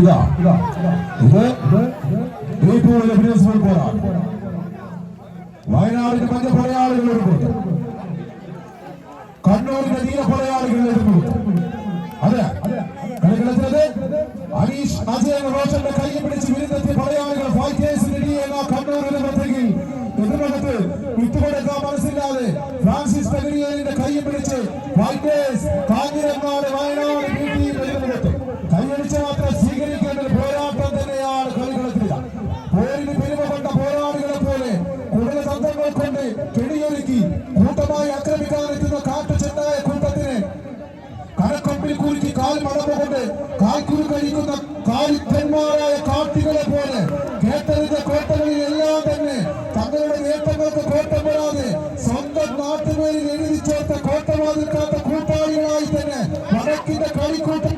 ഇതാ ഇത് ബേപ്പൂരിലെ മുനിസിപ്പൽ കോടാണ് വയനാടിന്റെ മഞ്ഞ പടയാളികൾ എടുക്കുന്നു കണ്ണൂരിന്റെ നീല പടയാളികൾ എടുക്കുന്നു അതെ കളിക്കളത്തിലത് അനീഷ് അജയൻ റോഷന്റെ കൈ പിടിച്ച് കാഞ്ഞിരങ്ങാട് വയനാട് കൈയടിച്ച് മാത്രം സ്വീകരിക്കേണ്ട ഒരു പോരാട്ടം തന്നെയാണ് കളികളത്തില്ല പോരിന് പെരുമ കൊണ്ട പോരാളികളെ പോലെ കൂടുതൽ തന്ത്രങ്ങൾ കൊണ്ട് കെണിയൊരുക്കി കൂട്ടമായി ആക്രമിക്കാനെത്തുന്ന കാട്ടുചെന്നായ കൂട്ടത്തിന് കരക്കൊമ്പിൽ കുരുക്കി കാൽ മടമ്പുകൊണ്ട് കാൽക്കുരു കഴിക്കുന്ന കാലിപ്പന്മാരായ കോട്ടവാതിൽക്കാത്ത കൂട്ടാളികളായി തന്നെ വടക്കിന്റെ കളിക്കൂട്ടങ്ങൾ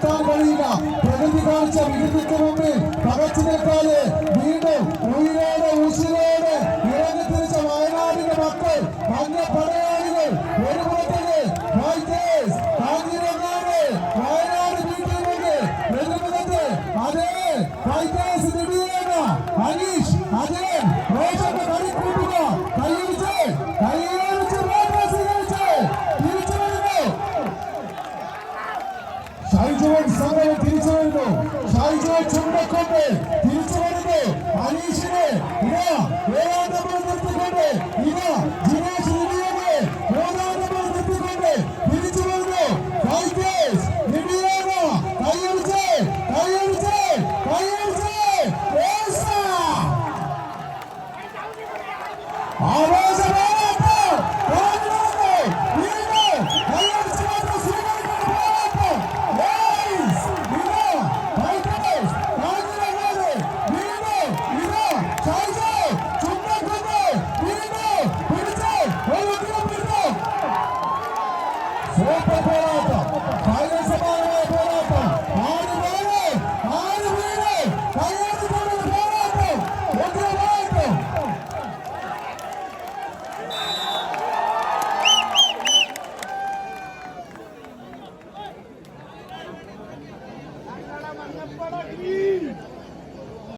മറക്കാൻ കഴിയില്ല പ്രകൃതി കാണിച്ച വികൃതിക്ക് മുമ്പിൽ പകച്ചു നിൽക്കാതെ വീണ്ടും ഉയരോടെ ഉശിരോടെ ഇറങ്ങി തിരിച്ച വയനാടിന്റെ മക്കൾ മഞ്ഞ പടയാളികൾ ഒരു പുറത്തേക്ക് വയനാട് വീട്ടിലുണ്ട് എതിർമുഖത്ത് അതേ അനീഷ് അജയൻ റോഷന്റെ കളി ഷൈജുവൻ വീണ്ടും, പിടിച്ച്, ഒരു